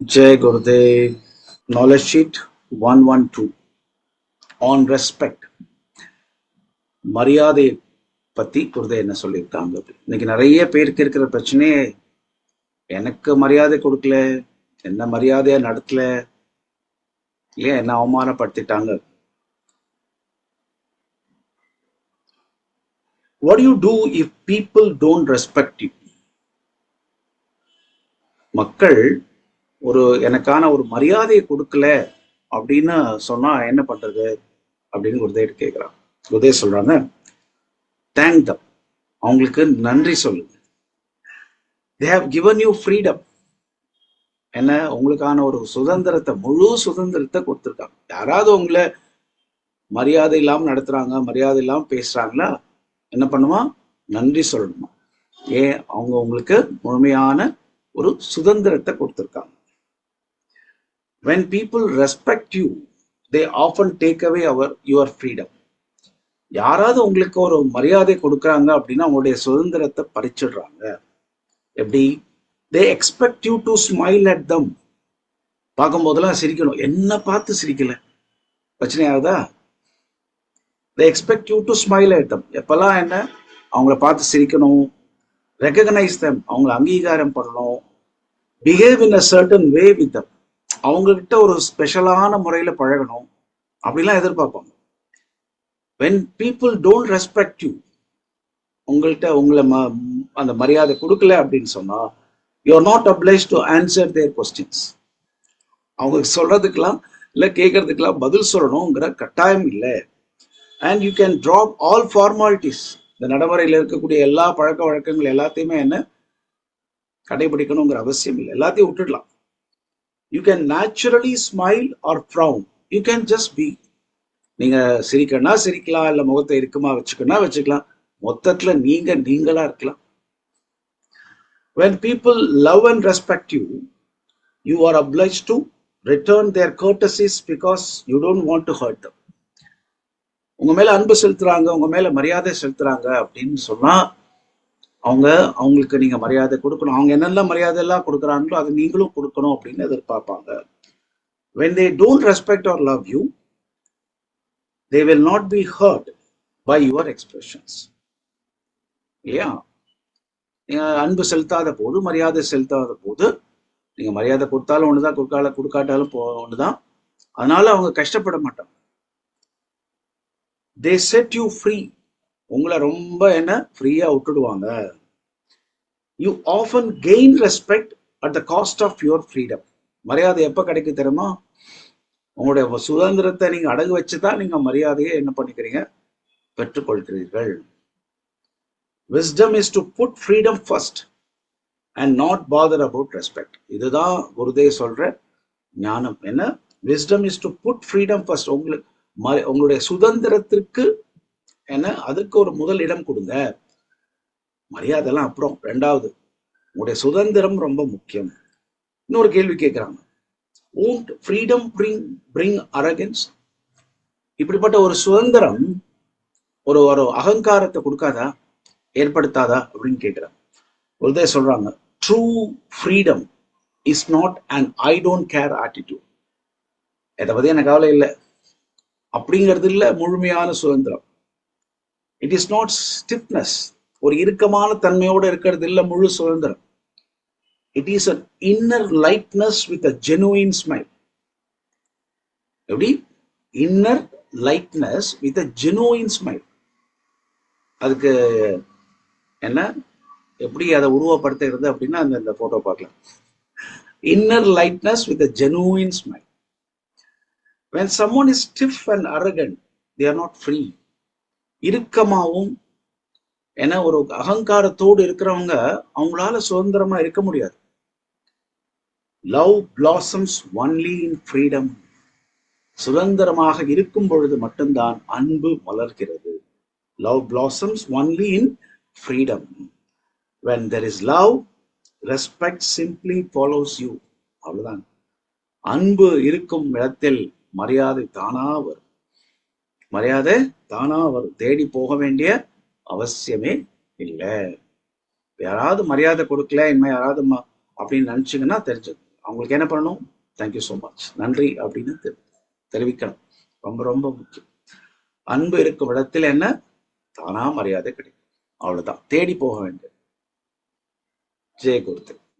Jai Gurudev. Knowledge sheet 112 on respect. மரியாதை பத்தி குருதே என்ன சொல்லியிருக்காங்க இன்னைக்கு நிறைய பேருக்கு இருக்கிற பிரச்சனையே எனக்கு மரியாதை கொடுக்கல என்ன மரியாதையா நடத்தல இல்லையா என்ன அவமானப்படுத்திட்டாங்க what you do if people don't respect you மக்கள் ஒரு எனக்கான ஒரு மரியாதையை கொடுக்கல அப்படின்னு சொன்னா என்ன பண்றது அப்படின்னு குருதே கேட்கிறான் உதய சொல்றாங்க தேங்க் தம் அவங்களுக்கு நன்றி சொல்லுங்க they have given you freedom என்ன? உங்களுக்கான ஒரு சுதந்திரத்தை முழு சுதந்திரத்தை கொடுத்துருக்காங்க. யாராவது உங்களை மரியாதை இல்லாம நடத்துறாங்க மரியாதை இல்லாம பேசுறாங்களா என்ன பண்ணுமா? நன்றி சொல்லணுமா? ஏன்? அவங்க உங்களுக்கு முழுமையான ஒரு சுதந்திரத்தை கொடுத்துருக்காங்க. When people respect you they often take away our your freedom. யாராவது உங்களுக்கு ஒரு மரியாதை கொடுக்குறாங்க அப்படின்னா அவங்களுடைய சுதந்திரத்தை பறிச்சிடுறாங்க. எப்படி? They expect you to smile at them பார்க்கும்போதெல்லாம் சிரிக்கணும். என்ன பார்த்து சிரிக்கல. பிரச்சனையாகுதா they expect you to smile at them எப்பெல்லாம் என்ன? அவங்கள பார்த்து சிரிக்கணும். ரெக்கக்னைஸ் தம் அவங்கள அங்கீகாரம் பண்ணணும். Behave in a certain way with them அவங்கக்கிட்ட ஒரு ஸ்பெஷலான முறையில் பழகணும் அப்படிலாம் எதிர்பார்ப்பாங்க. When people don't respect you உங்கள்கிட்ட உங்களை ம- அந்த மரியாதை கொடுக்கல அப்படின்னு சொன்னால் you are not obliged to answer their questions அவங்க சொல்கிறதுக்கெல்லாம் இல்லை கேட்கறதுக்கெல்லாம் பதில் சொல்லணுங்கிற கட்டாயம் இல்லை. And you can drop all formalities இந்த நடைமுறையில் இருக்கக்கூடிய எல்லா பழக்க வழக்கங்கள் எல்லாத்தையுமே என்ன? கடைபிடிக்கணுங்கிற அவசியம் இல்லை. எல்லாத்தையும் விட்டுடலாம். You can naturally smile or frown you can just be நீங்க சிரிக்கணும்னா சிரிக்கலாம் இல்ல முகத்தை இருக்குமா வச்சுக்கணும்னா வச்சுக்கலாம். மொத்தத்துல நீங்க நீங்களா இருக்கலாம். When people love and respect you you are obliged to return their courtesies because you don't want to hurt them உங்க மேல அன்பு செலுத்துறாங்க உங்க மேல மரியாதை செலுத்துறாங்க அப்படின்னு சொன்னா அவங்க அவங்களுக்கு நீங்க மரியாதை கொடுக்கணும். அவங்க என்னெல்லாம் மரியாதை எல்லாம் கொடுக்குறாங்களோ அதை நீங்களும் கொடுக்கணும் அப்படின்னு எதிர்பார்ப்பாங்க. When they don't respect or love you they will not be hurt by your expressions இல்லையா? அன்பு செலுத்தாத போது மரியாதை செலுத்தாத போது நீங்க மரியாதை கொடுத்தாலும் ஒண்ணுதான் கொடுக்கால கொடுக்காட்டாலும் போ ஒண்ணுதான். அதனால அவங்க கஷ்டப்பட மாட்டாங்க. தே செட் யூ ஃப்ரீ உங்களை ரொம்ப என்ன? ஃப்ரீயா விட்டுடுவாங்க. You often gain respect at the cost of your freedom மரியாதை எப்ப கிடைக்க தெரியுமா? உங்களுடைய சுதந்திரத்தை நீங்க அடகு வச்சுதான் நீங்க மரியாதையை என்ன பண்ணிக்கிறீங்க? பெற்றுக்கொள்கிறீர்கள். Wisdom is to put freedom first and not bother about respect இதுதான் குருதே சொல்ற ஞானம். என்ன? Wisdom is to put freedom first உங்களுக்கு ம- உங்களுடைய சுதந்திரத்திற்கு ஏன்னா அதுக்கு ஒரு முதல் இடம் கொடுங்க. மரியாதைலாம் அப்புறம். ரெண்டாவது உங்களுடைய சுதந்திரம் ரொம்ப முக்கியம். இன்னொரு கேள்வி கேட்கிறாங்க. Won't freedom bring bring arrogance இப்படிப்பட்ட ஒரு சுதந்திரம் ஒரு ஒரு அகங்காரத்தை கொடுக்காதா? ஏற்படுத்தாதா? அப்படின்னு கேட்கிறாங்க. ஒருதே சொல்றாங்க true freedom is not and I don't care attitude இதை பத்தி எனக்கு கவலை இல்லை. அப்படிங்கிறது இல்லை முழுமையான சுதந்திரம். இட் இஸ் நாட் ஸ்டிப்னஸ் ஒரு இறுக்கமான தன்மையோட இருக்கிறது இல்லை முழு சுதந்திரம். It is a inner lightness with a genuine smile எப்படி? Inner lightness with a genuine smile அதுக்கு என்ன? எப்படி அதை உருவப்படுத்துகிறது அப்படின்னா அந்த இந்த ஃபோட்டோ பார்க்கலாம். Inner lightness with a genuine smile when someone is stiff and arrogant they are not free. இறுக்கமாகவும் ஏன்னா ஒரு அகங்காரத்தோடு இருக்கிறவங்க அவங்களால சுதந்திரமா இருக்க முடியாது. Love blossoms only in freedom சுதந்திரமாக இருக்கும் பொழுது மட்டும்தான் அன்பு வளர்கிறது. Love blossoms only in freedom when there is love respect simply follows you அவ்வளவுதான். அன்பு இருக்கும் இடத்தில் மரியாதை தானா வரும். மரியாதை தானா வரும். தேடி போக வேண்டிய அவசியமே இல்லை. யாராவது மரியாதை கொடுக்கல இனிமே யாராவது அப்படின்னு நினைச்சீங்கன்னா தெரிஞ்சது. அவங்களுக்கு என்ன பண்ணணும்? தேங்க்யூ ஸோ மச் நன்றி அப்படின்னு தெரி- தெரிவிக்கணும். ரொம்ப ரொம்ப முக்கியம். அன்பு இருக்கும் இடத்துல என்ன? தானா மரியாதை கிடைக்கும். அவ்வளவுதான். தேடி போக வேண்டியது. ஜெயகுருத்து